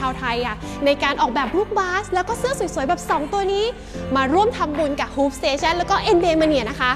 ชาวไทยอะในการออกแบบลูกบาส แล้วก็เสื้อสวยๆ แบบ 2 ตัวนี้ มาร่วมทำบุญกับ Hoop Station แล้วก็ NBA Mania นะคะ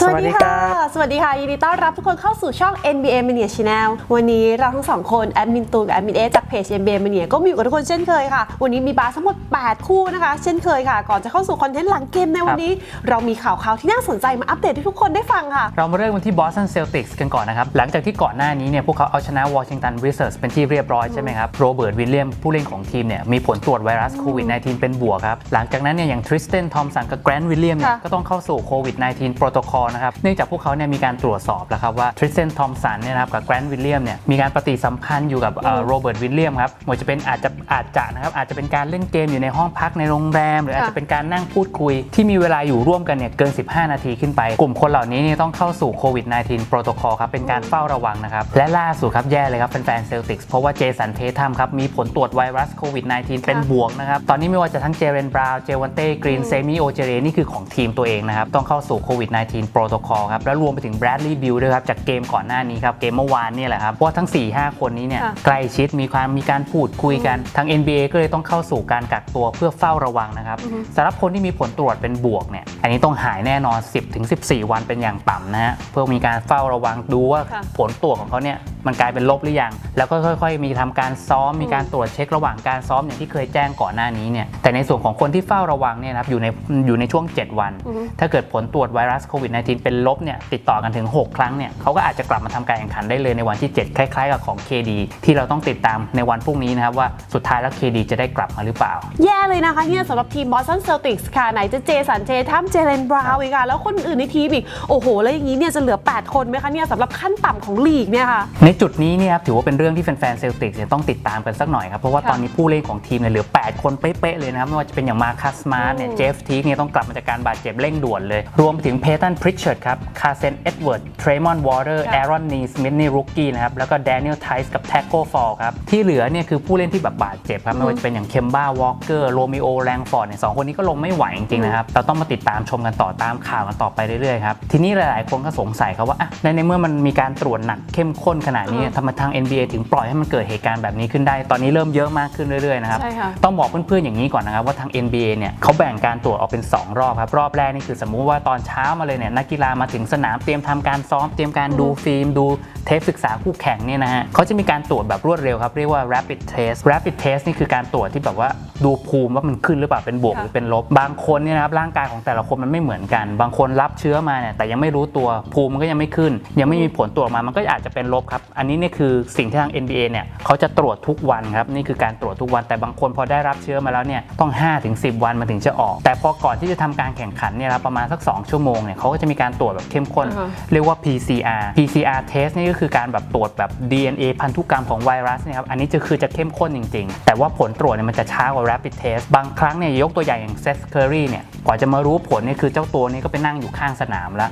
สวัสดีค่ะ สวัสดีค่ะ ยินดีต้อนรับทุกคนเข้าสู่ช่อง NBA Mania Channel วันนี้เราทั้งสองคน แอดมินตูนกับแอดมินเอจากเพจ NBA Mania ก็มีอยู่กับทุกคนเช่นเคยค่ะ วันนี้มีบาสทั้งหมด 8 คู่นะคะ เช่นเคยค่ะ ก่อนจะเข้าสู่คอนเทนต์หลังเกมในวันนี้ เรามีข่าวข่าวๆที่น่าสนใจมาอัปเดตให้ทุกคนได้ฟังค่ะ เรามาเริ่มกันที่ Boston Celtics กันก่อนนะครับ หลังจากที่ก่อนหน้านี้เนี่ยพวกเขาเอาชนะ Washington Wizards เป็นที่เรียบร้อยใช่ไหมครับ โรเบิร์ต วิลเลียมผู้เล่นของทีมเนี่ยมีผลตรวจไวรัสโควิด -19 เป็นบวกครับ หลังจากนั้นเนี่ยอย่างทริสเตนทอมสันกับแกรนด์วิลเลียมเนี่ยค่ะก็ต้องเข้าสู่โควิด -19 โปรโตคอลนะครับเนื่องจากพวกเขาเนี่ยมีการตรวจสอบแล้วครับว่าทริสเตนทอมสันเนี่ยนะครับกับแกรนด์วิลเลียมเนี่ยมีการปฏิสัมพันธ์อยู่กับโรเบิร์ตวิลเลียมครับไม่ว่าจะเป็นอาจจะอาจจะนะครับอาจจะเป็นการเล่นเกมอยู่ในห้องพักในโรงแรม หรืออาจจะเป็นการนั่งพูดคุย ที่มีเวลาอยู่ร่วมกันเนี่ยเกิน 15 นาทีขึ้นไป กลุ่มคนเหล่านี้เนี่ยต้องเข้าสู่โควิด -19 โปรโตคอลครับเป็นการเฝ้าระวังนะครับและล่าสุดครับแย่เลยครับแฟนๆเซลติกส์เพราะว่าเจสันเททัมครับมีผลตรวจไวรัสโควิด -19 เป็นบวกนะครับตอนนี้ไม่ว่าจะทั้งเจเรนบราวน์เจวันเต้กรีนเซมิโอเจเรนี่คือของทีมตัวเองนะครับต้องเข้าสู่โควิด -19 โปรโตคอลครับแล้วรวมไปถึงแบรดลีย์บิลด้วยครับจากเกมก่อนหน้านี้ครับเกมเมื่อวานเนี่ยแหละครับเพราะว่าทั้ง 4-5 คนนี้เนี่ยค่ะ ใกล้ชิดมีความมีการพูดคุยกันทาง NBA ก็เลยต้องเข้าสู่การกักตัวเพื่อเฝ้าระวังนะครับสำหรับคนที่มีผลตรวจเป็นบวกเนี่ยอันนี้ต้องหายแน่นอน 10-14 วันเป็นอย่างต่ำนะฮะเพื่อมีการเฝ้าระวังดูว่าค่ะ ผลตรวจของเขาเนี่ยมันกลายเป็นลบหรือยังแล้วก็ค่อย ๆ มีทำการซ้อมมีการตรวจเช็คระหว่างการซ้อมอย่างที่เคยแจ้งก่อนหน้านี้เนี่ยแต่ในส่วนของคนที่เฝ้าระวังเนี่ยนะครับอยู่ในอยู่ในช่วง 7 วันถ้าเกิดผลตรวจไวรัสโควิด -19 เป็นลบเนี่ยติดต่อกันถึง 6 ครั้งเนี่ยเขาก็อาจจะกลับมาทำการแข่งขันได้เลยในวันที่ 7 คล้ายๆ กับของ KD ที่เราต้องติดตามในวันพรุ่งนี้นะครับว่าสุดท้ายแล้ว KD จะได้กลับมาหรือเปล่า แย่เลยนะคะเนี่ยสำหรับทีมบอสตันเซลติกส์ค่ะไหนจะเจสันเจทัมเจเลนบราวน์อีกค่ะแล้วคนอื่นในทีมอีกโอ้โห แล้วอย่างนี้เนี่ยจะเหลือ 8 คนไหมคะเนี่ยสำหรับขั้นต่ำของลีกเนี่ยค่ะในจุดนี้เนี่ยครับถือว่าเป็นเรื่องที่แฟนๆเซลติกเนี่ยต้องติดตามกันสักหน่อยครับเพราะว่าค่ะตอนนี้ผู้เล่นของทีมเนี่ยเหลือ 8 คนเป๊ะๆเลยนะครับไม่ว่าจะเป็นอย่างมาคัสมาร์เนี่ยอืมเจฟทีกเนี่ยต้องกลับมาจากการบาดเจ็บเร่งด่วนเลย รวมไปถึงเพตันพริชเชร์ดครับ คาเซน เอ็ดเวิร์ด เทรมอน วอเตอร์ค่ะแอรอน นีสมิธนี่รุกกี้นะครับ แล้วก็แดเนียล ไทส์ กับแท็กโกฟอลครับ ที่เหลือเนี่ยคือผู้เล่นที่แบบบาดเจ็บครับ ไม่ว่าจะเป็นอย่างเคมบ้า วอลเกอร์ โรมิโอ แรงฟอร์ดเนี่ยสองคนนี้ก็ลงไม่ไหวจริงๆนะครับ เราต้องมาติดตามชมกันต่อตามข่าวกันต่อไปเรื่อยๆครับ ทีนี้หลายๆคนก็สงสัยครับว่าอะในในเมื่อมันมีการตรวจหนักเข้มข้นขนาดนี้อืมทำไมทาง NBA ถึงปล่อยให้มันเกิดเหตุการณ์แบบนี้ขึ้นได้ ตอนนี้เริ่มเยอะมากขึ้นเรื่อยๆนะครับใช่ค่ะต้องบอกเพื่อนๆอย่างนี้ก่อนนะครับว่าทาง NBA เนี่ยเขาแบ่งการตรวจออกเป็น 2 รอบครับรอบแรกนี่คือสมมุติว่าตอนเช้ามาเลยเนี่ยนักกีฬามาถึงสนามเตรียมทำการซ้อมเตรียมการดูฟิล์ม ดูเทปศึกษาคู่แข่งเนี่ยนะฮะเขาจะมีการตรวจแบบรวดเร็วครับ เรียกว่า rapid test rapid test นี่คือการตรวจที่แบบว่าดูภูมิว่ามันขึ้นหรือเปล่าเป็นบวกค่ะหรือเป็นลบ บางคนเนี่ยนะครับร่างกายของแต่ละคนมันไม่เหมือนกัน บางคนรับเชื้อมาเนี่ยแต่ยังไม่รู้ตัวภูมิมันก็ยังไม่ขึ้น ยังไม่มีผลตรวจออกมามันก็อาจจะเป็นลบครับ อันนี้เนี่ยคือสิ่งที่ทาง NBA เนี่ยเขาจะตรวจทุกวันครับนี่คือการตรวจทุกวัน แต่บางคนพอได้รับเชื้อมาแล้วเนี่ยต้อง5ถึง10 วันมันถึงจะออก แต่พอก่อนที่จะทำการแข่งขันเนี่ยครับประมาณสัก 2 ชั่วโมงเนี่ยเขาก็จะมีการตรวจแบบเข้มข้นอ่าฮะเรียกว่า PCR PCR test นี่ก็คือการแบบตรวจแบบ DNA พันธุกรรมของไวรัสเนี่ยครับอันนี้จะคือจะเข้มข้นจริง ๆ แต่ว่าผลตรวจเนี่ยมันจะช้ากว่า rapid test บางครั้งเนี่ยยกตัวอย่างอย่างเซสเคอรี่เนี่ยกว่าจะมารู้ผลเนี่ยคือเจ้าตัวนี้ก็ไปนั่งอยู่ข้างสนามแล้ว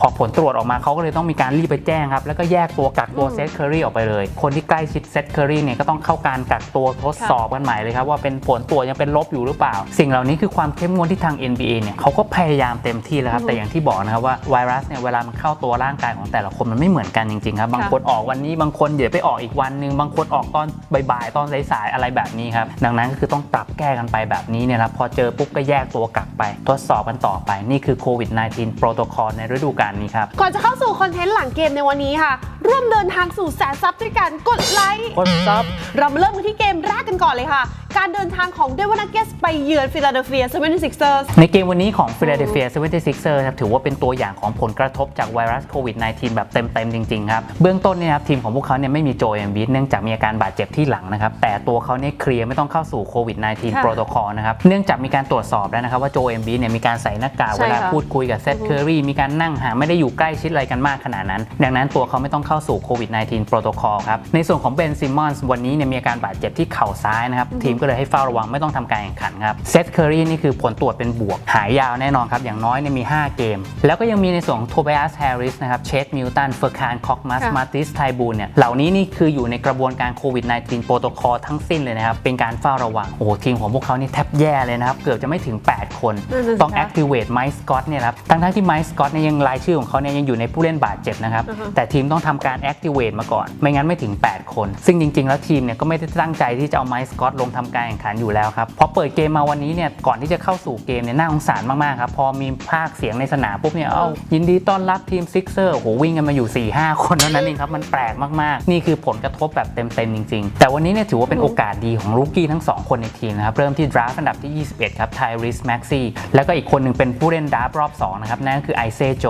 พอผลตรวจออกมาเขาก็เลยต้องมีการรีบไปแจ้งครับ แล้วก็แยกตัวกักตัวเซสเคอรี่ออกไปเลย คนที่ใกล้ชิดเซสเคอรี่เนี่ยก็ต้องเข้าการกักตัวทดสอบกันใหม่เลยครับ ว่าเป็นผลตรวจยังเป็นลบอยู่หรือเปล่า สิ่งเหล่านี้คือความเข้มงวดที่ทาง NBA เนี่ยเขาก็พยายามเต็มที่แล้วครับ แต่อย่างที่บอกนะครับว่าไวรัสเนี่ยเวลามันเข้าตัวร่างกายของแต่ละคนมันไม่เหมือนกันจริงๆครับบางคนออกวันนี้บางคนเดี๋ยวไปออกอีกวันหนึ่งบางคนออกตอนบ่ายๆตอนสายๆอะไรแบบนี้ครับดังนั้นก็คือต้องปรับแก้กันไปแบบนี้เนี่ยครับพอเจอปุ๊บก็แยกตัวกักไป ทดสอบกันต่อไปนี่คือโควิด -19 โปรโตคอลในฤดูกาลนี้ครับก่อนจะเข้าสู่คอนเทนต์หลังเกมในวันนี้ค่ะ ร่วมเดินทางสู่แสนซับด้วยกันกดไลค์คนซับเรามาเริ่มกันที่เกมแรกกันก่อนเลยค่ะการเดินทางของเดว a น g เกสไปเยือนฟิลาเดลเฟีย 76ers ในเกมวันนี้ของ Philadelphia 76ers ครับถือว่าเป็นตัวอย่างของผลกระทบจากไวรัสโควิด -19 แบบเต็มๆ จริง ๆ ครับ เบื้องต้นเนี่ยครับทีมของพวกเขาเนี่ยไม่มีโจเอมบิเนื่องจากมีอาการบาดเจ็บที่หลังนะครับ แต่ตัวเขาเนี่ยเคลียร์ไม่ต้องเข้าสู่โควิด -19 ค่ะโปรโตคอลนะครับ เนื่องจากมีการตรวจสอบแล้วนะครับว่าโจเอมบิเนี่ยมีการใส่หน้ากากใช่เวลาค่ะพูดคุยกับเซตเคอรี่มีการนั่งห่างไม่ได้อยู่ใกล้ชิดอะไรกันมากขนาดนั้น ดังนั้นตัวเขาไม่ต้องเข้าสู่โควิด -19 โปรโตคอลครับในส่วนของเบนซิมมอนส์วันนี้เนี่ยมีอาการบาดเจ็บที่เข่าซ้ายนะครับทีมก็เลยให้เฝ้าระวังไม่ต้องทำการแข่งขันครับเซธเคอรีนี่คือผลตรวจเป็นบวก หายยาวแน่นอนครับ อย่างน้อยเนี่ยมี 5 เกม แล้วก็ยังมีในส่วนของโทเบียสแฮร์ริสนะครับเชสมิลตันเฟอร์คานคอกมัสค่ะมาติสไทบูนเนี่ยเหล่านี้นี่คืออยู่ในกระบวนการโควิด -19 โปรโตคอลทั้งสิ้นเลยนะครับ เป็นการเฝ้าระวังโอ้โหทีมของพวกเขานี่แทบแย่เลยนะครับ เกือบจะไม่ถึง 8 คนนั่นน่ะสิต้องคะ activate ไมค์สกอตเนี่ยครับทั้งทั้งๆที่ไมค์สกอตเนี่ยยังรายชื่อของเขาเนี่ยยังอยู่ในผู้เล่นบาดเจ็บนะครับอือฮะแต่ทีมต้องทำการ activate มาก่อน ไม่งั้นไม่ถึง 8 คน ซึ่งจริง ๆ แล้วทีมเนี่ยก็ไม่ได้ตั้งใจที่จะเอาไมค์สกอตลงทำการแข่งขันอยู่แล้วครับพอเปิดเกมมาวันนี้เนี่ยก่อนที่จะเข้าสู่เกมเนี่ยน่าสงสารมากๆครับพอมีภาคเสียงในสนามปุ๊บเนี่ยเอ้ายินดีต้อนรับทีมซิกเซอร์โหวิ่งกันมาอยู่ 4-5 คนเท่านั้นเองครับมันแปลกมากๆ นี่คือผลกระทบแบบเต็มๆจริง ๆ แต่วันนี้เนี่ยถือว่าเป็นโอกาสดีของลูกี้ทั้งสองคนในทีมนะครับเริ่มที่ดราฟต์อันดับที่ 21 ครับไทริสแม็กซี่แล้วก็อีกคนหนึ่งเป็นผู้เล่นดราฟต์รอบ2นะครับนั่นก็คือไอเซโจ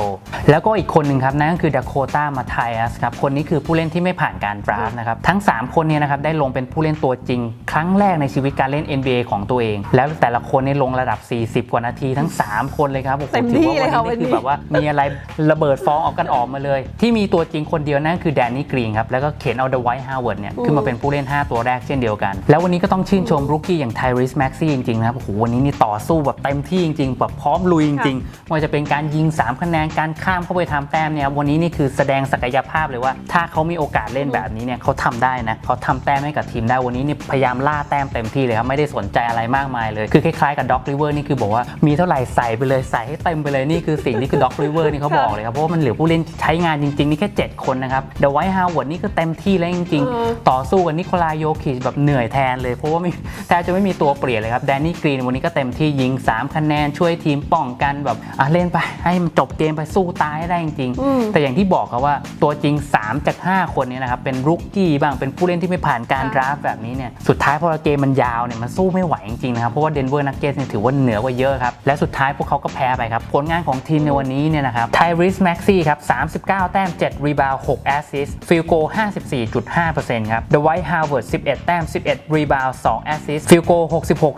แล้วก็อีกคนหนึ่งครับนั่นก็คือดาโคต้ามาไทอัสครับคนนี้คือผู้เล่นที่ไม่ผ่านการดราฟนะครับทั้ง 3 คนเนี่ยนะครับได้ลงเป็นผู้เล่นตัวจริง ครั้งแรกในชีวิตการเล่น NBA ของตัวเอง แล้วแต่ละคนเนี่ยลงระดับ 40 กว่านาทีทั้ง 3 คนเลยครับโอ้โหเต็มถืที่ว่าเลยค่ะวันนี้วันนี้คือแบบว่ามีอะไรระเบิดฟ้องออกกันออกมาเลย ที่มีตัวจริงคนเดียวนั่นคือแดนนี่กรีนครับ แล้วก็เข็นเอาเดอะไวท์ฮาวเวิร์ดเนี่ยขึ้นมาเป็นผู้เล่น 5 ตัวแรกเช่นเดียวกัน แล้ววันนี้ก็ต้องชื่นชมรุกกี้อย่างไทริสแม็กซี่จริงๆนะครับโอ้โหวันนี้นี่ต่อสู้แบบเต็มที่จริงๆแบบพร้อมลุยจริงๆไม่ว่าจะเป็นการยิง 3 คะแนนการข้ามเข้าไปทำแต้มเนี่ยวันนี้นี่คือแสดงศักยภาพเลยว่า ถ้าเขามีโอกาสเล่นแบบนี้เนี่ยเขาทำได้นะเขาทำแต้มให้กับทีมได้วันนี้นี่พยายามล่าแต้มเต็มที่เลยครับไม่ได้สนใจอะไรมากมายเลย คือคล้ายๆกับด็อกริเวอร์นี่คือบอกว่ามีเท่าไหร่ใส่ไปเลยใส่ให้เต็มไปเลยนี่คือสิ่งที่คือด็อกริเวอร์นี่เขาบอกเลยครับเพราะว่ามันเหลือผู้เล่นใช้งานจริงๆนี่แค่ 7 คนนะครับเดอะไวท์ฮาวเวิร์ดนี่คือเต็มที่แล้วจริงเออๆต่อสู้กับนิโคลายโยคิชแบบเหนื่อยแทนเลยเพราะว่าไม่แทบจะไม่มีตัวเปลี่ยนเลยครับแดนนี่กรีนวันนี้ก็เต็มที่ยิง 3 คะแนนช่วยทีมป้องกันแบบอะเล่นไปให้มันจบเกมไปสู้ตายให้ได้จริงอืมๆแต่อย่างที่บอกครับว่าตัวจริง 3 จาก 5 คนเนี้นะครับเป็นรุกกี้บ้างเป็นผู้เล่นที่ไม่ผ่านการค่ะดราฟต์แบบนี้เนี่ยสุดท้ายพอเกมมันยาวเนี่ยมันสู้ไม่ไหวจริงๆนะครับเพราะว่าเดนเวอร์นักเก็ตเนี่ยถือว่าเหนือกว่าเยอะครับและสุดท้ายพวกเขาก็แพ้ไปครับผลงานของทีมในวันนี้เนี่ยนะครับไทริสแม็กซี่ครับ39 แต้ม 7 รีบาวด์6แอสซิสต์ฟิลโก 54.5%ครับเดอะไวท์ฮาวเวิร์ด11 แต้ม 11 รีบาวด์2แอสซิสต์ฟิลโก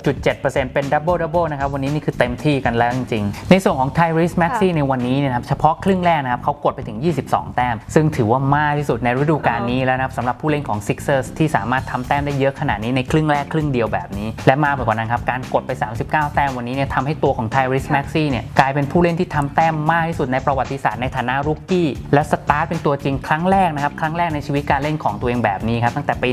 66.7%เป็นดับเบิลดับเบิลนะครับวันนี้นี่คือเต็มที่กันแล้วจริงๆ ในส่วนของไทริสแม็กซี่ในวันนี้เนี่ยนะครับเฉพาะครึ่งแรกนะครับเขากดไปถึง 22 แต้ม ซึ่งถือว่ามากที่สุดในฤดูกาลนี้แล้วนะครับสำหรับผู้เล่นของ Sixers ที่สามารถทำแต้มได้เยอะขนาดนี้ในครึ่งแรกครึ่งเดียวแบบนี้ และมากไปกว่านั้นครับการกดไป 39 แต้มวันนี้เนี่ยทำให้ตัวของไทริสแม็กซี่เนี่ยกลายเป็นผู้เล่นที่ทำแต้มมากที่สุดในประวัติศาสตร์ในฐานะรุกกี้และสตาร์ทเป็นตัวจริงครั้งแรกนะครับครั้งแรกในชีวิตการเล่นของตัวเองแบบนี้ครับตั้งแต่ปี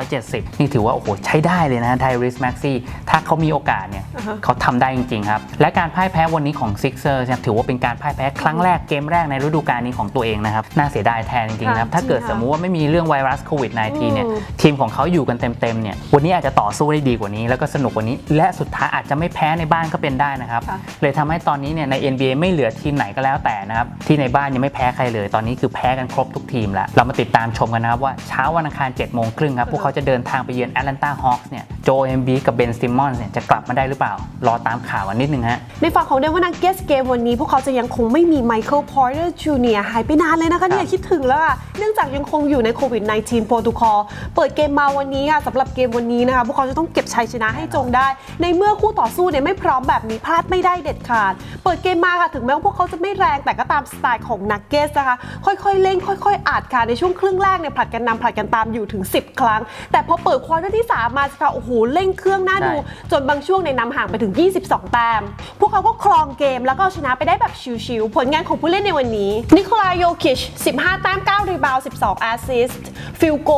1970 นี่ถือว่าโอ้โหใช้ได้เลยนะไทริสแม็กซี่ถ้าเขามีโอกาสเนี่ยอ่าฮะเขาทำได้จริงๆครับและการพ่ายแพ้วันนี้ของ Sixers เนี่ยถือว่าเป็นการพ่ายแพ้ครั้งแรกเกมแรกในฤดูกาลนี้ของตัวเองนะครับน่าเสียดายแทนจริงๆนะครับค่ะถ้าเกิดจริงค่ะสมมุติว่าไม่มีเรื่องไวรัสโควิด -19 เนี่ยอืมทีมของเขาอยู่กันเต็มๆเนี่ยวันนี้อาจจะต่อสู้ได้ดีกว่านี้ แล้วก็สนุกกว่านี้ และสุดท้ายอาจจะไม่แพ้ในบ้านก็เป็นได้นะครับค่ะเลยทำให้ตอนนี้เนี่ยใน NBA ไม่เหลือทีมไหนก็แล้วแต่นะครับ ที่ในบ้านยังไม่แพ้ใครเลย ตอนนี้คือแพ้กันครบทุกทีมแล้ว เรามาติดตามชมกันนะครับว่าเช้าวันอังคาร7โมงครึ่งครับพวกเขาจะเดินทางไปเยือนแอตแลนตาฮอคส์เนี่ยโจเอมบีกับเบนซิมมอนส์เนี่ยจะกลับมาได้หรือเปล่า รอตามข่าวกันนิดนึงฮะในฝั่งของเดนเวอร์นักเก็ตเกมวันนี้ พวกเขาจะยังคงไม่มีไมเคิลพอร์เตอร์จูเนียหายไปนานเลยนะคะเนี่ยคิดถึงแล้วอะเนื่องจากยังคงอยู่ในโควิด -19 โปรโตคอลเปิดเกมมาวันนี้ค่ะสำหรับเกมวันนี้นะคะพวกเขาจะต้องเก็บชัยชนะให้จงได้ ในเมื่อคู่ต่อสู้เนี่ยไม่พร้อมแบบนี้พลาดไม่ได้เด็ดขาด เปิดเกมมาค่ะถึงแม้ว่าพวกเขาจะไม่แรงแต่ก็ตามสไตล์ของนักเก็ตนะคะ ค่อยๆ เล่นค่อย ๆอัดค่ะในช่วงครึ่งแรกเนี่ยผลัดกันนำผลัดกันตามอยู่ถึง 10 ครั้ง แต่พอเปิดควอเตอร์ที่ 3 มาค่ะโอ้โหเร่งเครื่องหน้าดูใช่จนบางช่วงในยนำห่างไปถึง 22 แต้มพวกเขาก็ครองเกมแล้วก็เอาชนะไปได้แบบชิวๆผลงานของผู้เล่นในวันนี้นิโคลายโยคิช 15 แต้ม 9 รีบาวด์12 แอสซิสต์ฟิลโก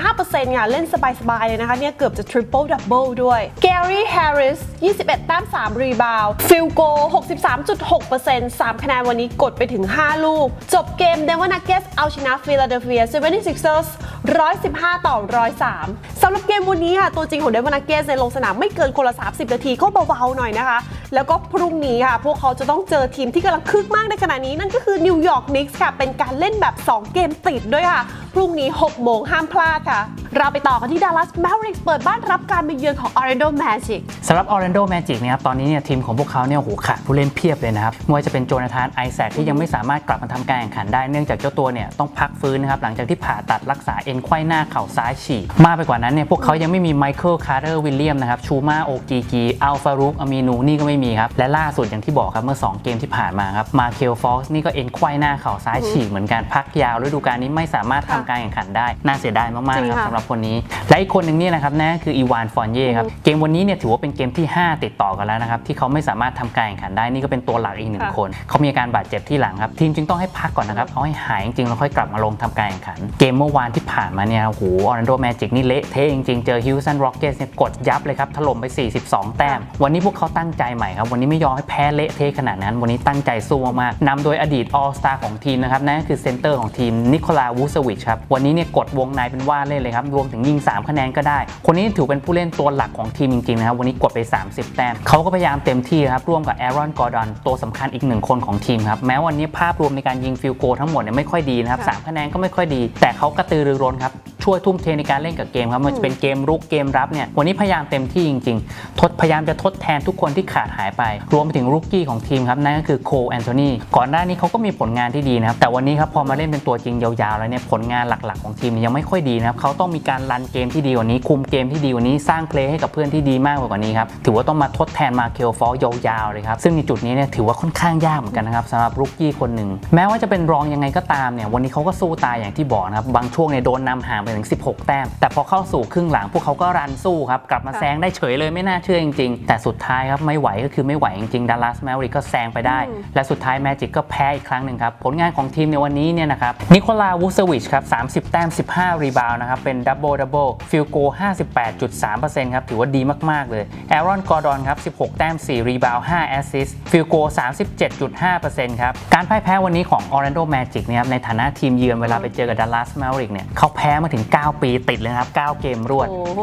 75%ค่ะเล่นสบายๆเลยนะคะเนี่ยเกือบจะ triple double ด้วยแกรี่แฮร์ริส21 แต้ม 3 รีบาวฟิลโก 63.6% 3 คะแนนวันนี้กดไปถึง 5 ลูก จบเกมเดนเวอร์นักเก็ตเอาชนะฟิลาเดลเฟีย 76ers 115 ต่อ 103 สำหรับเกมวันนี้ค่ะ ตัวจริงของเดนเวอร์นักเก็ตในลงสนามไม่เกินคนละ 30 นาทีก็เบาๆหน่อยนะคะ แล้วก็พรุ่งนี้ค่ะ พวกเขาจะต้องเจอทีมที่กำลังคึกมากในขณะนี้นั่นก็คือนิวยอร์กนิกส์ค่ะ เป็นการเล่นแบบ 2 เกมติดด้วยค่ะ พรุ่งนี้ 6 โมงห้ามพลาดค่ะ เราไปต่อกันที่ Dallas Mavericks เปิดบ้านรับการมาเยือนของ Orlando Magic สำหรับ Orlando Magic เนี่ยครับตอนนี้เนี่ยทีมของพวกเขาเนี่ยโอ้โหขาดผู้เล่นเพียบเลยนะครับไม่ว่าจะเป็นโจนาธานไอแซคที่ยังไม่สามารถกลับมาทำการแข่งขันได้เนื่องจากเจ้าตัวเนี่ยต้องพักฟื้นนะครับหลังจากที่ผ่าตัดรักษาเอ็นไขว้หน้าเข่าซ้ายฉีกมากไปกว่านั้นเนี่ยพวกเขายังไม่มีไมเคิลคาร์เตอร์วิลเลียมนะครับชูมาโอกีกีอัลฟารุกอามีนูนี่ก็ไม่มีครับและล่าสุดอย่างที่บอกครับเมื่อ 2 เกมที่ผ่านมาครับมาเคลฟอสนี่ก็เอ็นไขว้หน้าเข่าซ้ายฉีกเหมือนกันพักยาวฤดูกาลนี้ไม่สามารถทำการแข่งขันได้น่าเสียดายมากๆครับจริงค่ะสำหรับคนนี้ และอีกคนหนึ่งเนี่ยนะครับนั่นก็คืออีวานฟอนเย่ครับเกมวันนี้เนี่ยถือว่าเป็นเกมที่ 5 ติดต่อกันแล้วนะครับที่เขาไม่สามารถทำการแข่งขันได้นี่ก็เป็นตัวหลักอีกหนึ่งค่ะคน เขามีอาการบาดเจ็บที่หลังครับทีมจึงต้องให้พักก่อนนะครับเอาให้หายจริงๆแล้วค่อยกลับมาลงทำการแข่งขัน เกมเมื่อวานที่ผ่านมาเนี่ยโอ้โหออร์แลนโดแมจิกนี่เละเทะจริงๆเจอฮิวสันร็อกเก็ตเนี่ยกดยับเลยครับถล่มไป 42 แต้ม วันนี้พวกเขาตั้งใจใหม่ครับวันนี้ไม่ยอมให้แพ้เละเทะขนาดนั้น วันนี้ตั้งใจสู้มากๆนำโดยอดีตออสตาของทีมนะครับนั่นก็คือเซนเตอร์ของทีมนิโคลาวูสวิชครับวันนี้เนี่ยกดวงในเป็นว่าเล่นเลยครับรวมถึงยิง 3 คะแนนก็ได้ คนนี้ถือเป็นผู้เล่นตัวหลักของทีมจริงๆนะครับ วันนี้กดไป 30 แต้มเขาก็พยายามเต็มที่ครับ ร่วมกับแอรอนกอร์ดอนตัวสำคัญอีกหนึ่งคนของทีมครับ แม้วันนี้ภาพรวมในการยิงฟิลโกทั้งหมดเนี่ยไม่ค่อยดีนะครับค่ะสามคะแนนก็ไม่ค่อยดี แต่เขากระตือรือร้นครับช่วยทุ่มเทในการเล่นกับเกมครับไมันจะเป็นเกมรุกเกมรับเนี่ยวันนี้พยายามเต็มที่จริงๆ ทดพยายามจะทดแทนทุกคนที่ขาดหายไป รวมไปถึงรุกกี้ของทีมครับนั่นก็คือโคแอนโทนีก่อนหน้านี้เขาก็มีผลงานที่ดีนะครับแต่วันนี้ครับพอมาเล่นเป็นตัวจริงยาวๆแล้วเนี่ยผลงานหลักๆของทีมยังไม่ค่อยดีนะครับเขาต้องมีการรันเกมที่ดีกว่านี้ คุมเกมที่ดีกว่านี้สร้างเพลย์ให้กับเพื่อนที่ดีมากกว่านี้ครับถือว่าต้องมาทดแทนมาเคลฟอลยาวๆเลยครับซึ่งในจุดนี้เนี่ยถือว่าค่อนข้างยากเหมือนกันนะครับสำหรับรุกกี้คนหนึ่งแม้ว่าจะเป็นรองยังไงก็ตามเนี่ยวันนี้เขาก็สู้ตายอย่างที่บอกนะครับบางช่วงเนี่ยโดนนำห่างไปถึง 16 แต้ม แต่พอเข้าสู่ครึ่งหลังพวกเขาก็รันสู้ครับกลับมาค่ะแซงได้เฉยเลยไม่น่าเชื่อจริงๆ แต่สุดท้ายครับไม่ไหวก็คือไม่ไหวจริงๆดัลลัสแมวริกก็แซงไปได้ และสุดท้ายแมจิกก็แพ้อีกครั้งหนึ่งครับผลงานของทีมในวันนี้เนี่ยนะครับนิโคลาวูสวิชครับ30 แต้ม 15 รีบาวนะครับเป็นดับเบิลดับเบิลฟิลโก 58.3%ครับถือว่าดีมาก ๆ เลยแอรอนกอร์ดอนครับ 16 แต้ม 4 รีบาว5แอสซิสฟิลโก 37.5%ครับ การพ่ายแพ้วันนี้ของ Orlando Magic เนี่ยครับในฐานะทีมเยือนเวลาไปเจอกับดัลลัสแมวริกเนี่ยเขาแพ้มาถึง 9 ปีติดเลยนะครับ 9 เกมรวดโอ้โห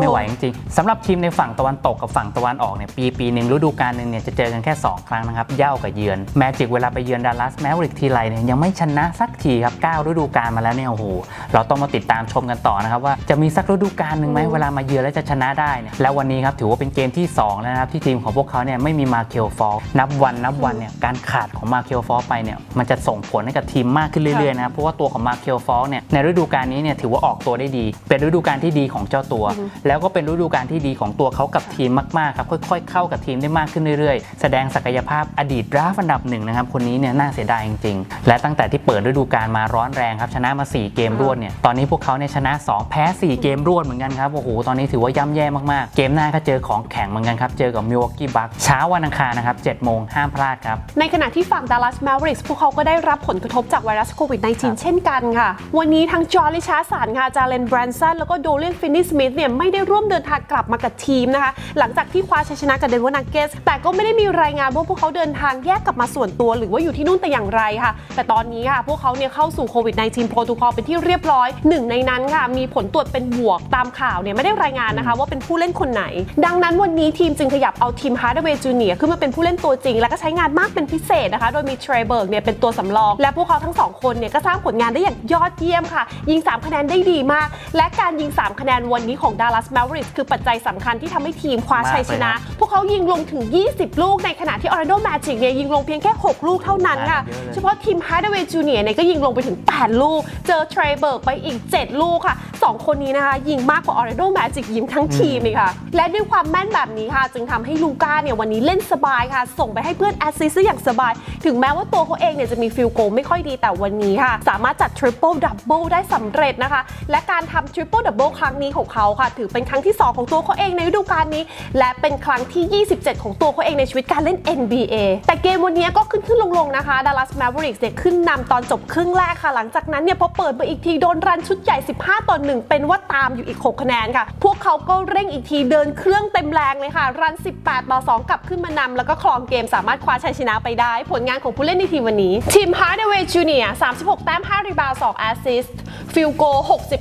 ไม่ไหวจริงๆสำหรับทีมในฝั่งตะวันตกกับฝั่งตะวันออกเนี่ยปีปีหนึ่งฤดูกาลหนึ่งเนี่ยจะเจอกันแค่ 2 ครั้งนะครับเย่ากับเยือนแมจิกเวลาไปเยือนดัลลัสแมวริกทีไรเนี่ยยังไม่ชนะสักทีครับ9ฤดูกาลมาแล้วเนี่ยโอ้โหเราต้องมาติดตามชมกันต่อนะครับว่าจะมีสักฤดูกาลหนึ่งไหมเวลามาเยือนแล้วจะชนะได้เนี่ยแล้ววันนี้ครับถือว่าเป็นเกมที่2แล้วนะครับที่ทีมของพวกเขาเนี่ยไม่มีมาเคิลฟอลนับวันนับวันเนี่ยการขาดของมาเคิลฟอลไปเนี่ยมันจะส่งผลให้กับทีมมากขึ้นเรื่อยๆนะครับเพราะว่าตัวของมาเคิลฟอลเนี่ยในฤดูกาลนี้เนี่ยถือว่าออกตัวได้ดี เป็นฤดูกาลที่ดีของเจ้าตัว แล้วก็เป็นฤดูกาลที่ดีของตัวเขากับทีมมากๆครับค่อย ๆ เข้ากับทีมได้มากขึ้นเรื่อยๆ แสดงศักยภาพอดีตดราฟต์อันดับหนึ่งนะครับคนนี้เนี่ยน่าเสียดายจริงๆ และตั้งแต่ที่เปิดฤดูกาลมาร้อนแรงครับชนะมา 4 เกมรวดเนี่ยตอนนี้พวกเขาเนี่ยชนะ2 แพ้ 4 เกมรวดเหมือนกันครับ โอ้โห ตอนนี้ถือว่าย่ำแย่มากๆ เกมหน้าก็เจอของแข็งเหมือนกันครับ เจอกับมิวอกกี้บัคเช้าวันอังคารนะครับ7โมงห้ามพลาดครับ ในขณะที่ฝั่ง Dallas Mavericks พวกเขาก็ได้รับผลกระทบจากไวรัสโควิด -19 เช่นกันค่ะ วันนี้ทั้งจอร์ลิชาสันค่ะ จาเลนแบรนสันแล้วก็โดเลียนฟินนิสมิธเนี่ยไม่ได้ร่วมเดินทางกลับมากับทีมนะคะ หลังจากที่คว้าชัยชนะกับเดนเวอร์นักเกสแต่ก็ไม่ได้มีรายงานว่าพวกเขาเดินทางแยกกลับมาส่วนตัว หรือว่าอยู่ที่นู่นแต่อย่างไรค่ะ แต่ตอนนี้ค่ะพวกเขาเนี่ยเข้าสู่โควิด -19 โปรโตคอลเป็นที่เรียบร้อยหนึ่งในนั้นค่ะมีผลตรวจเป็นบวกตามข่าวเนี่ยไม่ได้รายงานนะคะว่าเป็นผู้เล่นคนไหน ดังนั้นวันนี้ทีมจึงขยับเอาทีมฮาร์ดเวย์จูเนียขึ้นมาเป็นผู้เล่นตัวจริง และก็ใช้งานมากเป็นพิเศษนะคะ โดยมีเทรเบิร์กเนี่ยเป็นตัวสำรอง และพวกเขาทั้งสองคนเนี่ยก็สร้างผลงานได้อย่างยอดเยี่ยมค่ะ ยิง 3 คะแนนได้ดีมาก และการยิง 3 คะแนนวันนี้ของ Dallas Mavericks คือปัจจัยสำคัญที่ทำให้ทีมคว้าชัยชนะมากเลยครับพวกเขายิงลงถึง 20 ลูกในขณะที่ Orlando Magic เนี่ยยิงลงเพียงแค่ 6 ลูกเท่านั้นค่ะเยอะเลยเฉพาะทีม Hardaway Jr. เนี่ยก็ยิงลงไปถึง 8 ลูก เจอเทรเบิร์กไปอีก 7 ลูกค่ะ 2 คนนี้นะคะยิงมากกว่า Orlando Magic ยิงทั้งทีมเลยค่ะ และด้วยความแม่นแบบนี้ค่ะ จึงทำให้ลูก้าเนี่ยวันนี้เล่นสบายค่ะ ส่งไปให้เพื่อนแอสซิสอย่างสบาย ถึงแม้ว่าตัวเขาเองเนี่ยจะมีฟิลโกไม่ค่อยดีแต่วันนี้ค่ะ สามารถจัดทริปเปิลดับเบิลได้สำเร็จนะคะ และการทำทริปเปิลดับเบิลครั้งนี้ของเขาค่ะ ถือเป็นครั้งที่ 2 ของตัวเขาเองในฤดูกาลนี้ และเป็นครั้งที่ 27 ของตัวเขาเองในชีวิตการเล่น NBA แต่เกมวันนี้ก็ขึ้นขึ้นลงลงๆนะคะ Dallas Mavericks เนี่ยขึ้นนำตอนจบครึ่งแรกค่ะ หลังจากนั้นเนี่ยพอเปิดมาอีกทีโดนรันชุดใหญ่ 15ต่อ1เป็นว่าตามอยู่อีก 6 คะแนนค่ะ พวกเขาก็เร่งอีกทีเดินเครื่องเต็มแรงเลยค่ะ รัน 18 ต่อ 2 กลับขึ้นมานำแล้วก็ครองเกมสามารถคว้าชัยชนะไปได้ ผลงานของผู้เล่นในทีมวันนี้ ทีม Hardaway Jr. 36 แต้ม 5 รีบาวด์2แอสซิสต์ฟิลโก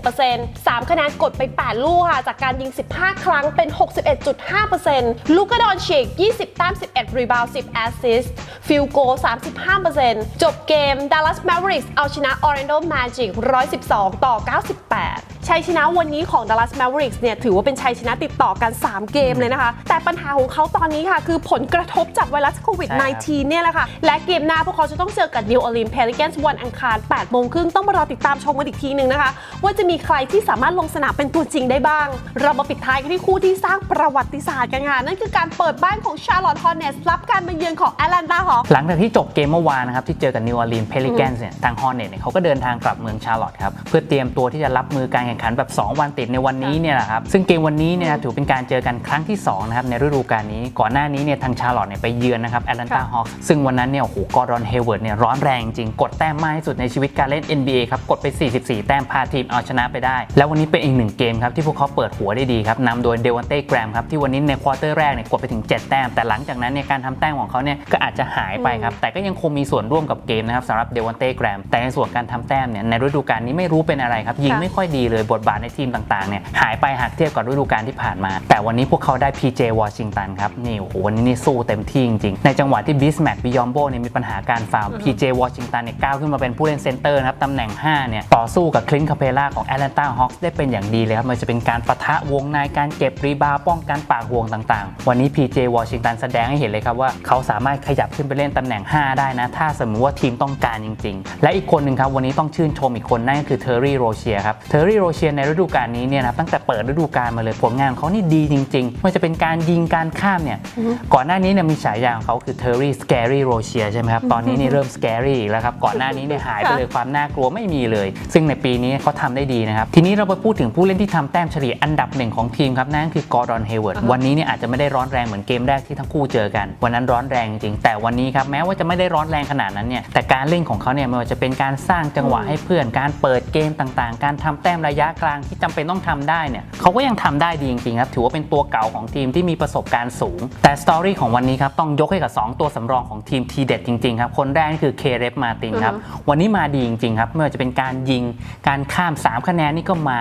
60% 3 คะแนนกดไป 8 ลูกค่ะ จากการยิง 15 ครั้งเป็น 61.5%ลูกาดอนเชก20 แต้ม 11 รีบาวด์10 แอสซิสต์ฟิลโก 35%จบเกม Dallas Mavericks เอาชนะ Orlando Magic 112 ต่อ 98ชัยชนะวันนี้ของ Dallas Mavericks เนี่ยถือว่าเป็นชัยชนะติดต่อกัน 3 เกมเลยนะคะ แต่ปัญหาของเขาตอนนี้ค่ะ คือผลกระทบจากไวรัสโควิดใช่ครับ -19 เนี่ยแหละค่ะ และเกมหน้าพวกเขาจะต้องเจอกับ New Orleans Pelicans วันอังคาร8โมงครึ่งต้องมารอติดตามชมกันอีกทีหนึ่งนะคะ ว่าจะมีใครที่สามารถลงสนามเป็นตัวจริงได้บ้าง เรามาปิดท้ายกันที่คู่ที่สร้างประวัติศาสตร์กันค่ะนั่นคือการเปิดบ้านของ Charlotte Hornets รับการมาเยือนของ Atlanta Hawks หลังจากที่จบเกมเมื่อวานนะครับที่เจอกับนิวออร์ลีนเพลิแกนเนี่ยทางฮอร์เน็ตเนี่ยเขาก็เดินทางกลับเมืองชาร์ลอตต์ครับเพื่อเตรียมตัวที่จะรับมือการแข่งขันแบบ 2 วันติดในวันนี้เนี่ยแหละครับซึ่งเกมวันนี้เนี่ยนะถือเป็นการเจอกันครั้งที่2นะครับในฤดูกาลนี้ ก่อนหน้านี้เนี่ยทางชาร์ลอตต์เนี่ยไปเยือนนะครับแอตแลนตาค่ะฮอคซึ่งวันนั้นเนี่ยโอ้โหกอร์ดอนเฮเวิร์ดเนี่ยร้อนแรงจริงกดแต้มมากที่สุดในชีวิตการเล่น NBA ครับกดไป 44 แต้มพาทีมเอาชนะไปได้ แล้ววันนี้เป็นอีกหนึ่งเกมครับที่พวกเขาเปิดหัวได้ดีครับนำโดยเดวันเต้แกรมครับที่วันนี้ในควอเตอร์แรกเนี่ยกดไปถึง 7 แต้ม แต่หลังจากนั้นเนี่ยการทำแต้มของเขาเนี่ยก็อาจจะหายไปครับแต่ก็ยังคงมีส่วนร่วมกับเกมนะครับสำหรับเดวันเต้แกรมแต่ในส่วนการทำแต้มเนี่ยในฤดูกาลนี้ไม่รู้เป็นอะไรครับยิงค่ะไม่ค่อยดีเลยบทบาทในทีมต่างๆเนี่ยหายไปหากเทียบกับฤดูกาลที่ผ่านมา แต่วันนี้พวกเขาได้ PJ Washington ครับนี่โอ้โหวันนี้นี่สู้เต็มที่จริงๆในจังหวะที่บิสแม c บิยอมโบเนี่ยมีปัญหาการฟาวล์ PJ Washington เนี่ยก้าวขึ้นมาเป็นผู้เล่นเซนเตอร์นะครับตำแหน่ง 5 เนี่ย ต่อสู้กับคลินคาเพล่าของ Atlanta Hawks ได้เป็นอย่างดีเลยครับไมันจะเป็นการปะทะวงในการเก็บรีบาวด์ป้องกันปากห่วงต่างๆ วันนี้ PJ Washington แสดงให้เห็นเลยครับว่าเขาสามารถขยับขึ้นไปเล่นตำแหน่ง 5 ได้นะ ถ้าสมมติว่าทีมต้องการจริง ๆ และอีกคนหนึ่งครับวันนี้ต้องชื่นชมอีกคนนั่นก็คือเทอร์รี่โรเชียครับเทอร์รี่โรเชียในฤดูกาลนี้เนี่ยนะครับตั้งแต่เปิดฤดูกาลมาเลยผลงานของเขานี่ดีจริงๆไมันจะเป็นการยิงการข้ามเนี่ยก่อนหน้านี้เนี่ยมีฉายาของเขาคือเทอร์รี่สแกรี่โรเชียใช่ไหมครับตอนนี้นี่เริ่มสแกรี่อีกแล้วครับก่อนหน้านี้เนี่ยหายไปเลยความน่ากลัวไม่มีเลย ซึ่งในปีนี้เขาทำได้ดีนะครับทีนี้เราไปพูดถึงผู้เล่นที่ทำแต้มเฉลี่ยอันดับหนึ่งของทีมครับนั่นคือกอร์ดอนเฮเวิร์ดวันนี้เนี่ยอาจจะไม่ได้ร้อนแรงเหมือนเกมแรกที่ทั้งคู่เจอกัน วันนั้นร้อนแรงจริงๆแต่วันนี้ครับแม้ว่าจะไม่ได้ร้อนแรงขนาดนั้นเนี่ยแต่การเล่นของเขาเนี่ยไม่ว่าจะเป็นการสร้างจังหวะให้เพื่อนการเปิดเกมต่างๆ การทำแต้มระยะกลางที่จำเป็นต้องทำได้เนี่ยเขาก็ยังทำได้ดีจริงๆครับถือว่าเป็นตัวเก่าของทีมที่มีประสบการณ์สูง แต่สตอรี่ของวันนี้ครับต้องยกให้กับ 2 ตัวสำรองของทีมทีเด็ดจริงๆครับคนแรกนี่คือเคเรฟมาตินครับวันนี้มาดีจริงๆครับไม่ว่าจะเป็นการยิงการข้าม 3 คะแนนนี่ก็มา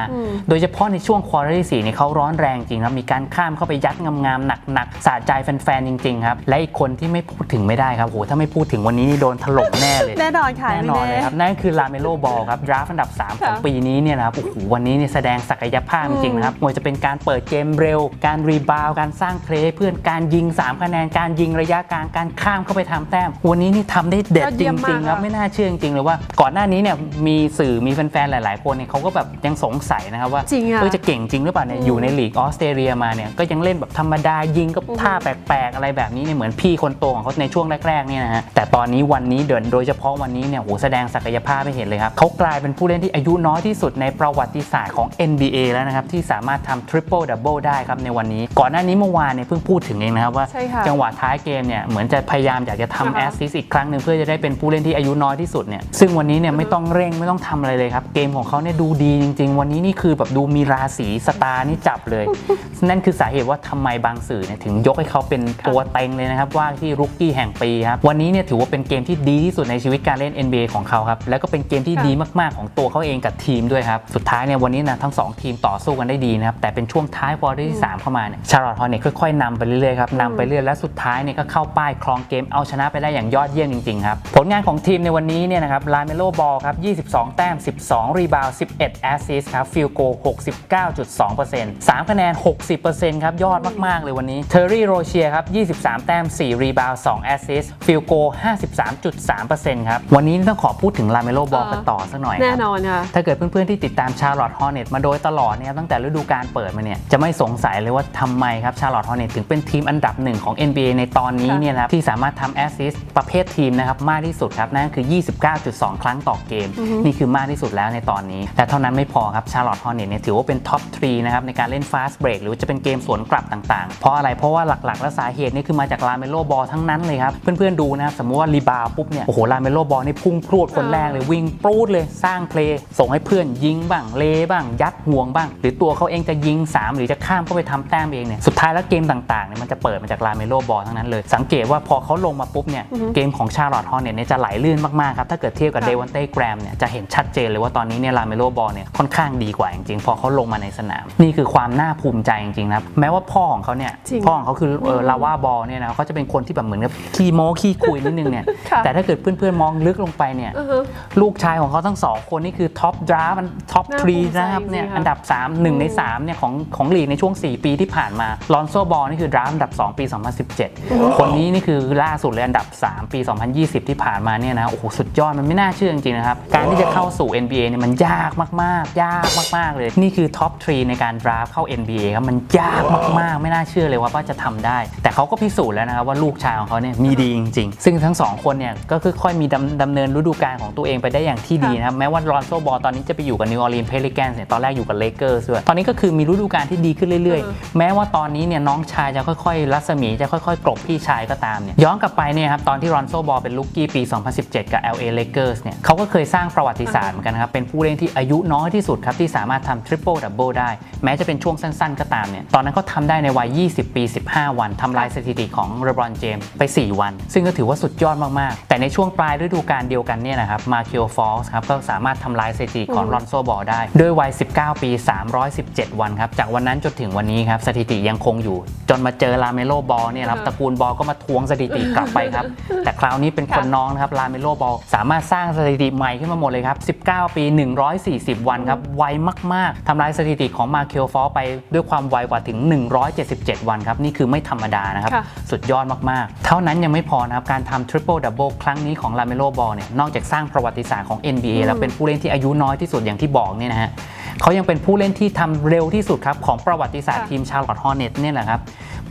โดยเฉพาะในช่วงควอเตอร์ที่สี่เนี่ยเขาร้อนแรงจริงครับมีการข้ามเข้าไปยัดงามๆหนักๆสะใจแฟนๆจริงๆครับและอีกคนที่ไม่พูดถึงไม่ได้ครับโหถ้าไม่พูดถึงวันนี้นี่โดนถล่มแน่เลยแน่นอนค่ะแน่นอนเลยครับนั่นคือลาเมโลบอลครับดราฟอันดับ 3 ของค่ะปีนี้เนี่ยนะครับโอ้โหวันนี้เนี่ยแสดงศักยภาพจริงๆนะครับไม่ว่าจะเป็นการเปิดเกมเร็ว การรีบาวด์การสร้างเพลย์ให้เพื่อนการยิง 3 คะแนนการยิงระยะกลางการข้ามเข้าไปทำแต้ม วันนี้นี่ทำได้เด็ดยอดจเยี่ยมมากริงๆครับค่ะไม่น่าเชื่อจริงๆเลยว่าก่อนหน้านี้เนี่ยมีสื่อมีแฟนๆหลาย ๆ คนเนี่ยเขาก็แบบยังสงสัยนะครับว่าจริงอะเออจะเก่งจริงหรือเปล่าเนี่ยอยู่ในลีกออสเตรเลียมาเนี่ยก็ยังเล่นแบบธรรมดายิงก็ท่าแปลกๆอะไรแบบนี้เนี่ยเหมือนพี่คนโตของเขาในช่วงแรกๆเนี่ยนะฮะแต่ตอนนี้วันนี้เดินโดยเฉพาะวันนี้เนี่ยโหแสดงศักยภาพให้เห็นเลยครับเขากลายเป็นผู้เล่นที่อายุน้อยที่สุดในประวัติศาสตร์ของ NBA แล้วนะครับ ที่สามารถทำ triple double ได้ครับในวันนี้ ก่อนหน้านี้เมื่อวานเนี่ยเพิ่งพูดถึงเองนะครับว่าใช่ค่ะจังหวะท้ายเกมเนี่ยเหมือนจะพยายามอยากจะทำอ่าแอฮะสซิสอีกครั้งหนึ่งเพื่อจะได้เป็นผู้เล่นที่อายุน้อยที่สุดเนี่ยซึ่งวันนี้เนี่ยไม่ต้องเร่งไม่ต้องทำอะไรเลยครับ เกมของเขาเนี่ยดูดีจริง ๆ วันนี้นี่คือแบบดูมีราศีสตาร์นี่จับเลย นั่นคือสาเหตุว่าทำไมบางสื่อเนี่ยถึงยกให้เขาเป็นตัวเต็งเลยนะครับว่าที่รุกกี้แห่งปีครับวันนี้เนี่ยถือว่าเป็นเกมที่ดีที่สุดในชีวิตการเล่น NBA ของเขาครับแล้วก็เป็นเกมที่ค่ะ ดีมากๆของตัวเขาเองกับทีมด้วยครับสุดท้ายเนี่ยวันนี้นะทั้งสองทีมต่อสู้กันได้ดีนะครับแต่เป็นช่วงท้ายควอเตอร์ที่สามเข้ามาเนี่ยชาร์ลอตฮอร์เน็ตค่อยๆนำไปเรื่อยๆครับนำไปเรื่อยและสุดท้ายเนี่ยก็เข้าป้ายครองเกมเอาชนะไปได้อย่างยอดเยี่ยมจริงๆครับผลงานของทีมในวันนี้เนี่ยนะครับลาเมโลบอลครับ22 แต้ม 12 รีบาวด์11 แอสซิสต์ครับฟิลโก 69.2% 3 คะแนน 60%ครับยอดมากๆ เลยวันนี้เทอร์รี่โรเชียครับ23 แต้ม 4 รีบาวด์2แอสซิสต์ฟิลโก 53.3%ครับวันนี้ต้องขอพูดถึงลาเมโลบอลกันต่อสักหน่อยครับแน่นอนค่ะถ้าเกิดเพื่อนๆที่ติดตามชาร์ลอตฮอร์เน็ตมาโดยตลอดเนี่ยตั้งแต่ฤดูกาลเปิดมาเนี่ยจะไม่สงสัยเลยว่าทำไมครับชาร์ลอตฮอร์เน็ตถึงเป็นทีมอันดับหนึ่งของ NBA ในตอนนี้เนี่ยนะครับที่สามารถทำแอสซิสต์ประเภททีมนะครับมากที่สุดครับนั่นก็คือ 29.2 ครั้งต่อเกม นี่คือมากที่สุดแล้วในตอนนี้แต่เท่านั้นไม่พอครับชาร์ลอตฮอร์เน็ตเนี่ยถือว่าเป็นท็อปทรีนะครับในการเล่นฟาสต์เบรกหรือว่าจะเป็นเกมสวนกลับต่างๆ เพราะอะไรเพราะว่าหลักๆ และสาเหตุนี่คือมาจากลาเมโลบอลทั้งนั้นเลยครับเพื่อนๆดูนะครับสมมติว่ารีบาวปุ๊บเนี่ยโอ้โหลาเมโลบอลนี่พุ่งพรวดคนแรกเลยวิ่งปรูดเลยสร้างเพลย์ส่งให้เพื่อนยิงบ้างเลบ้าง ยัดห่วงบ้าง หรือตัวเขาเองจะยิง 3 หรือจะข้ามเข้าไปทำแต้มเองเนี่ยสุดท้ายแล้วเกมต่างๆเนี่ยมันจะเปิดมาจากลาเมโลบอลทั้งนั้นเลย สังเกตว่าพอเขาลงมาปุ๊บเนี่ยเกมของชาร์ลอตฮอร์เน็ตเนี่ยจะไหลลื่นมากๆครับถ้าเกิดเทียบกับค่ะเดวันเต้แกรมเนี่ยจะเห็นชัดเจนเลยว่าตอนนี้เนี่ยลาเมโลบอลเนี่ยค่อนข้างดีกว่าจริงๆพอเขาลงมาในสนาม นี่คือความน่าภูมิใจจริงๆนะครับแม้ว่าพ่อของเขาเนี่ยจริงพ่อของเขาคือเออลาวาบอลเนี่ยนะเขาจะเป็นคนที่แบบเหมือนกับขี้โม้ขี้คุยนิดนึงเนี่ยค่ะแต่ถ้าเกิดเพื่อนๆมองลึกลงไปเนี่ยอือฮึลูกชายของเขาทั้งสองคนนี่คือท็อปดราฟมันท็อปน่าทรีรีนะครับเนี่ยภูมิใจจริงๆค่ะอันดับ 3 1 ใน3เนี่ยของของลีกในช่วง 4 ปีที่ผ่านมาลอนโซบอลนี่คือดราฟต์อันดับ 2 ปี 2017 คนนี้นี่คือล่าสุดเลยอันดับ 3 ปี 2020 ที่ผ่านมาเนี่ยนะโอ้โหสุดยอดมันไม่น่าเชื่อจริงๆนะครับ การที่จะเข้าสู่ NBA เนี่ยมันยากมากๆ ยากมากๆเลย นี่คือท็อปทรีในการดราฟต์เข้า NBA ครับมันยากมากๆ ไม่น่าเชื่อเลยว่าว่าจะทำได้ แต่เขาก็พิสูจน์แล้วนะครับว่าลูกชายของเขาเนี่ยมีดีจริงๆ ซึ่งทั้งสองคนเนี่ยก็คือค่อยมีดำดำเนินฤดูกาลของตัวเองไปได้อย่างที่ดีนะครับแม้ว่าลอนโซบอลตอนนี้จะไปอยู่กับนิวออร์ลีนเพลิแกนส์เนี่ยตอนแรกอยู่กับเลเกอร์ด้วยตอนนี้ก็คือมีฤดูกาลที่ดีขึ้นเรื่อยๆ แม้ว่าตอนนี้เนี่ยน้องชายจะค่อยๆ รัศมีจะค่อยๆ กลบพี่ชายก็ตามเนี่ยย้อนกลับไปเนี่ยครับตอนที่รอนโซบอลเป็นลูกกี้ปี 2017 กับ LA Lakers เนี่ยเขาก็เคยสร้างประวัติศาสตร์เหมือนกันนะครับเป็นผู้เล่นที่อายุน้อยที่สุดครับที่สามารถทำทริปเปิลดับเบิลได้ แม้จะเป็นช่วงสั้นๆ ก็ตามเนี่ยตอนนั้นเขาทำได้ในวัย 20 ปี 15 วันทำลายสถิติของเรบรอนเจมส์ไป 4 วัน ซึ่งก็ถือว่าสุดยอดมากๆ แต่ในช่วงปลายฤดูกาลเดียวกันเนี่ยนะครับมาคิโอฟอลส์ครับก็สามารถทำลายสถิติของรอนโซบอลได้ด้วยวัย 19 ปี 317 วันครับ จากวันนั้นจนถึงวันนี้ครับ สถิติยังคงอยู่ จนมาเจอลาเมโลบอลเนี่ยครับตระกูลบอลก็มาทวงสถิติกลับไปครับ แต่คราวนี้เป็นคนน้องนะครับลาเมโลบอลสามารถสร้างสถิติใหม่ขึ้นมาหมดเลยครับ 19 ปี 140 วันครับไวมาก ๆทำลายสถิติของมาเคิลฟอไปด้วยความไวกว่าถึง 177 วันครับ นี่คือไม่ธรรมดานะครับค่ะสุดยอดมาก ๆ เท่านั้นยังไม่พอนะครับการทำทริปเปิลดับเบิลครั้งนี้ของลาเมโลบอลเนี่ยนอกจากสร้างประวัติศาสตร์ของ NBA แล้วเป็นผู้เล่นที่อายุน้อยที่สุดอย่างที่บอกเนี่ยนะฮะเขายังเป็นผู้เล่นที่ทำเร็วที่สุดครับของประวัติศาสตร์ค่ะทีมชาร์ลอตฮอร์เน็ตเนี่ยแหละครับ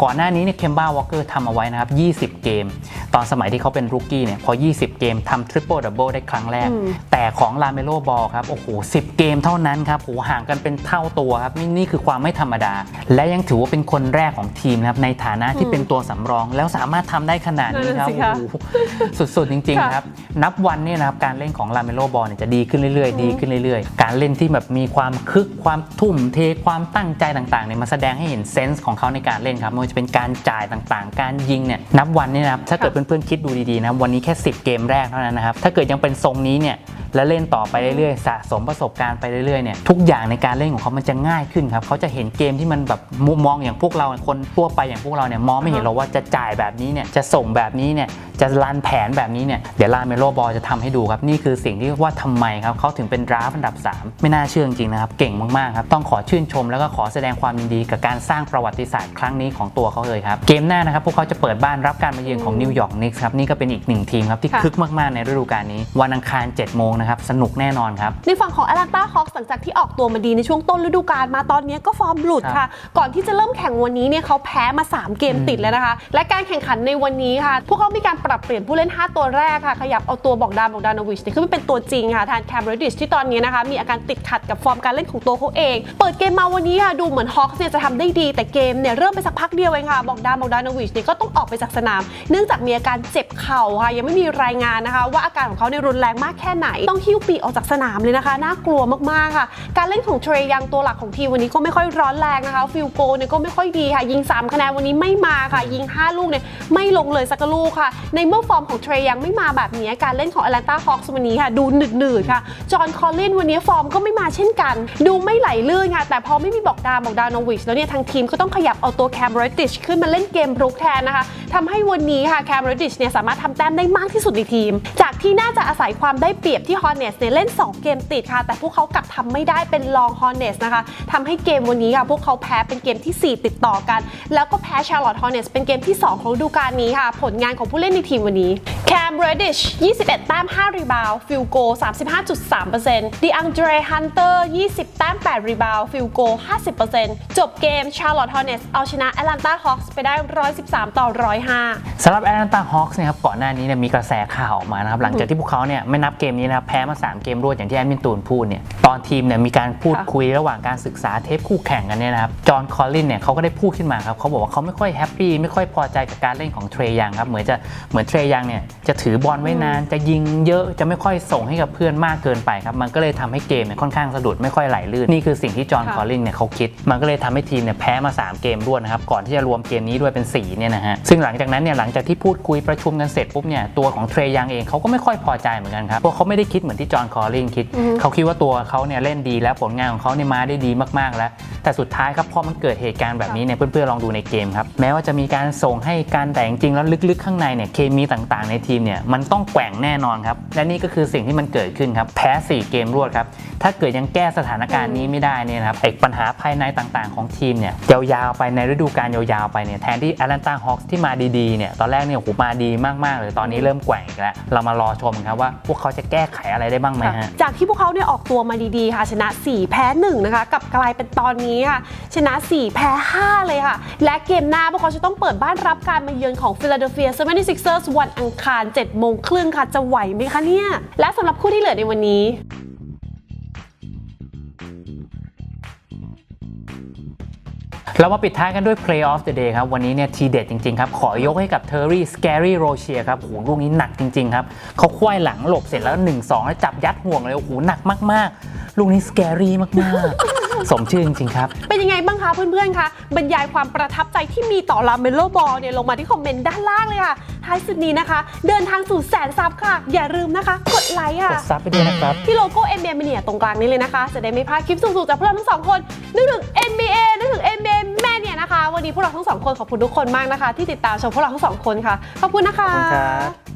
ก่อนหน้านี้เนี่ยเคมบ้าวอลเกอร์ทำเอาไว้นะครับ 20 เกม ตอนสมัยที่เขาเป็นรูกี้เนี่ยพอ 20 เกมทำทริปเปิลดับเบิลได้ครั้งแรกอืมแต่ของลาเมโลบอลครับ โอ้โห 10 เกมเท่านั้นครับโหห่างกันเป็นเท่าตัวครับ นี่นี่คือความไม่ธรรมดา และยังถือว่าเป็นคนแรกของทีมนะครับ ในฐานะที่เป็นตัวสำรอง แล้วสามารถทำได้ขนาดนี้ครับนั่นน่ะสิคะโอ้โหสุดๆจริงๆครับนับวันเนี่ยนะครับการเล่นของลาเมโลบอลเนี่ยจะดีขึ้นเรื่อยๆ ดีขึ้นเรื่อยๆ การเล่นที่แบบมีความคึกความทุ่มเทความตั้งใจต่างๆเนี่ยมาแสดงให้เห็นเซนส์ของเขาในการเล่นครับไม่ว่าจะเป็นการจ่ายต่างๆ การยิงเนี่ยนับวันเนี่ยนะครับถ้าเกิดเพื่อนๆคิดดูดีๆนะวันนี้แค่ 10 เกมแรกเท่านั้นนะครับถ้าเกิดยังเป็นทรงนี้เนี่ยและเล่นต่อไปเรื่อยๆสะสมประสบการณ์ไปเรื่อยๆเนี่ยทุกอย่างในการเล่นของเขามันจะง่ายขึ้นครับเขาจะเห็นเกมที่มันแบบมุมมองอย่างพวกเราคนทั่วไปอย่างพวกเราเนี่ยมองไม่เห็นหรอกว่าจะจ่ายแบบนี้เนี่ยจะส่งแบบนี้เนี่ย จะรันแผนแบบนี้เนี่ยเดี๋ยวลาเมโลบอลจะทำให้ดูครับนี่คือสิ่งที่ว่าทำไมครับเขาถึงเป็นดราฟต์อันดับ 3 ไม่น่าเชื่อจริงๆนะครับเก่งมากๆครับต้องขอชื่นชมแล้วก็ขอแสดงความยินดีกับการสร้างประวัติศาสตร์ครั้งนี้ของตัวเขาเลยครับเกมหน้านะครับพวกเขาจะเปิดบ้านรับการมาเยือนของนิวยอร์กนิกส์ครับนี่ก็เป็นอีกหนึ่งทีมครับที่ค่ะคึกมากๆในฤดูกาลนี้ วันอังคาร7โมงนะครับสนุกแน่นอนครับในฝั่งของ Atlanta Hawks หลังจากที่ออกตัวมาดีในช่วงต้นฤดูกาลมาตอนนี้ก็ฟอร์มหลุดครัค่ะบก่อนที่จะเริ่มแข่งวันนี้เนี่ยเขาแพ้มา 3 เกมติดแล้วนะคะ และการแข่งขันในวันนี้ค่ะ พวกเขามีการปรับเปลี่ยนผู้เล่น 5 ตัวแรกค่ะ ขยับเอาตัวบอกดานบอกดานวิชเนี่ยขึ้นมาเป็นตัวจริงค่ะแทนแคมเบรดิชที่ตอนนี้นะคะมีอาการติดขัดกับฟอร์มการเล่นของตัวเขาเอง เปิดเกมมาวันนี้ค่ะดูเหมือนฮอคเนี่ยจะทำได้ดี แต่เกมเนี่ยเริ่มไปสักพักเดียวเองค่ะบอกดานบอกดานวิชเนี่ยก็ต้องออกไปจากสนาม เนื่องจากมีอาการเจ็บเข่าค่ะยังไม่มีรายงานนะคะ ว่าอาการของเขาเนี่ยรุนแรงมากแค่ไหน ต้องหิ้วปีออกจากสนามเลยนะคะน่ากลัวมากๆค่ะ การเล่นของเทรยังตัวหลักของทีมวันนี้ก็ไม่ค่อยร้อนแรงนะคะฟิลโกเนี่ยก็ไม่ค่อยดีค่ะ ยิง 3 คะแนนวันนี้ไม่มาค่ะ ยิง 5 ลูกเนี่ยไม่ลงเลยสักลูกค่ะ ในในเมื่อฟอร์มของเทรยังไม่มาแบบนี้การเล่นของ Atlanta Hawks วันนี้ค่ะ ดูหนืดๆค่ะ จอห์นคอลลินวันนี้ฟอร์มก็ไม่มาเช่นกัน ดูไม่ไหลลื่นค่ะ แต่พอไม่มีบอกดามบอกดานอวิชแล้วเนี่ยทางทีมก็ต้องขยับเอาตัวแคมเบรติชขึ้นมาเล่นเกมรุกแทนนะคะทำให้วันนี้ค่ะแคมเบรติชเนี่ยสามารถทำแต้มได้มากที่สุดในทีม จากที่น่าจะอาศัยความได้เปรียบที่ฮอ r เนสเนี่ยเล่น 2 เกมติดค่ะ แต่พวกเขากลับทำไม่ได้เป็นลองฮอ r เนสนะคะทำให้เกมวันนี้ค่ะพวกเขาแพ้เป็นเกมทีสี่4 ติดต่อกัน แล้วก็แพ้ชาร์ลอตฮอ r เนสเป็นเกมที่ 2 ของฤดูกาลนี้ค่ะ ผลงานของผู้เล่นในทีมวันนี้แคมเบรดิช21 แต้ม 5 รีบาวฟิลโก 35.3%ดีอังเดรฮันเตอร์20 แต้ม 8 รีบาวฟิลโก 50%จบเกมชาร์ลอตฮอ r เนสเอาชนะแอตแลนตาฮอคส์ไปได้ 113 ต่อ 105สำหรับ Atlanta Hawks เนี่ยครับก่อนหน้านี้เนี่ยมีกระแสข่าวออกมานะครับหลังจากที่พวกเขาเนี่ยไม่นับเกมนี้นะครับแพ้มา 3 เกมรวดอย่างที่แอดมินตูนพูดเนี่ยตอนทีมเนี่ยมีการพูดค่ะคุยระหว่างการศึกษาเทปคู่แข่งกันเนี่ยนะครับจอห์นคอลลินเนี่ยเขาก็ได้พูดขึ้นมาครับเขาบอกว่าเขาไม่ค่อยแฮปปี้ไม่ค่อยพอใจกับการเล่นของเทรยังครับเหมือนจะเหมือนเทรยังเนี่ยจะถือบอลไว้นานจะยิงเยอะจะไม่ค่อยส่งให้กับเพื่อนมากเกินไปครับมันก็เลยทำให้เกมเนี่ยค่อนข้างสะดุดไม่ค่อยไหลลื่นนี่คือสิ่งที่จอห์นค่ะคอลลินเนี่ยเขาคิด มันก็เลยทำให้ทีมเนี่ยแพ้มาสามเกมรวดนะครับก่อนที่จะรวมเกมนี้ด้วยเป็นสี่เนี่ยนะฮะซึ่งหลังจากนั้นเนี่ยหลังจากที่พูดคุยประชุมกันเสร็จปุ๊บเนี่ยตัวของเทรยังเองเขาก็ไม่ค่อยพอใจเหมือนกันครับเพราะเขาไม่ได้คิดเหมือนที่จอห์นคอลลินคิดเขาคิดว่าตัวเขาเนี่ยเล่นดีแล้วผลงานของเขาเนี่ยมาได้ดีมากๆแล้ว แต่สุดท้ายครับพอมันเกิดเหตุการณ์แบบนี้เนี่ยเพื่อนๆลองดูในเกมครับแม้ว่าจะมีการส่งให้การแต่จริงๆแล้วลึกๆข้างในเนี่ยเคมีต่างๆ ในทีมเนี่ยมันต้องแกว่งแน่นอนครับและนี่ก็คือสิ่งที่มันเกิดขึ้นครับแพ้ 4 เกมรวดครับถ้าเกิดยังแก้สถานการณ์นี้ไม่ได้เนี่ยนะครับไอ้ปัญหาภายในต่างๆของทีมเนี่ยยาวๆไปในฤดูกาลยาวๆไปเนี่ยแทนที่แอตแลนตาฮอคส์ที่มาดีๆเนี่ยตอนแรกเนี่ยโอ้โหมาดีมากๆเลยตอนนี้เริ่มแกว่งแล้วเรามารอชมครับว่าพวกเขาจะแก้ไขอะไรได้บ้างไหมฮะจากที่พวกเขาเนี่ยออกตัวมาดีๆค่ะชนะ 4 แพ้1นะคะกับกลายเป็นตอนนี้ค่ะ ชนะ 4 แพ้ 5 เลยค่ะ และเกมหน้าพวกเขาจะต้องเปิดบ้านรับการมาเยือนของ Philadelphia 76ers วันอังคาร 7 โมงครึ่งค่ะ จะไหวไหมคะเนี่ย และสำหรับคู่ที่เหลือในวันนี้เรามาปิดท้ายกันด้วย Play of the Day ครับ วันนี้เนี่ยทีเด็ดจริง ๆ ครับ ขอยกให้กับ Terry Scary Rozier ครับโอ้โหลูกนี้หนักจริง ๆ ครับเขาคว้ายหลังหลบเสร็จแล้ว 1-2 แล้วจับยัดห่วงเลยโอ้โหหนักมาก ๆ ลูกนี้ Scary มาก ๆ สมชื่อจริงๆครับ เป็นยังไงบ้างคะเพื่อนๆคะบรรยายความประทับใจที่มีต่อลาเมโลบอลเนี่ยลงมาที่คอมเมนต์ด้านล่างเลยค่ะ ท้ายสุดนี้นะคะ เดินทางสู่แสนซับค่ะ อย่าลืมนะคะ กดไลค์กค่ะ ดซับไปด้วยนะครับ ที่โลโก้ NBA Mania ตรงกลางนี้เลยนะคะ จะได้ไม่พลาดคลิปสูงๆจากพวกเราทั้งสองคน นึกถึง NBA นึกถึง NBA Mania นะคะ วันนี้พวกเราทั้งสองคนขอบคุณทุกคนมากนะคะ ที่ติดตามชมพวกเราทั้งสองคนค่ะ ขอบคุณนะคะ ขอบคุณครับ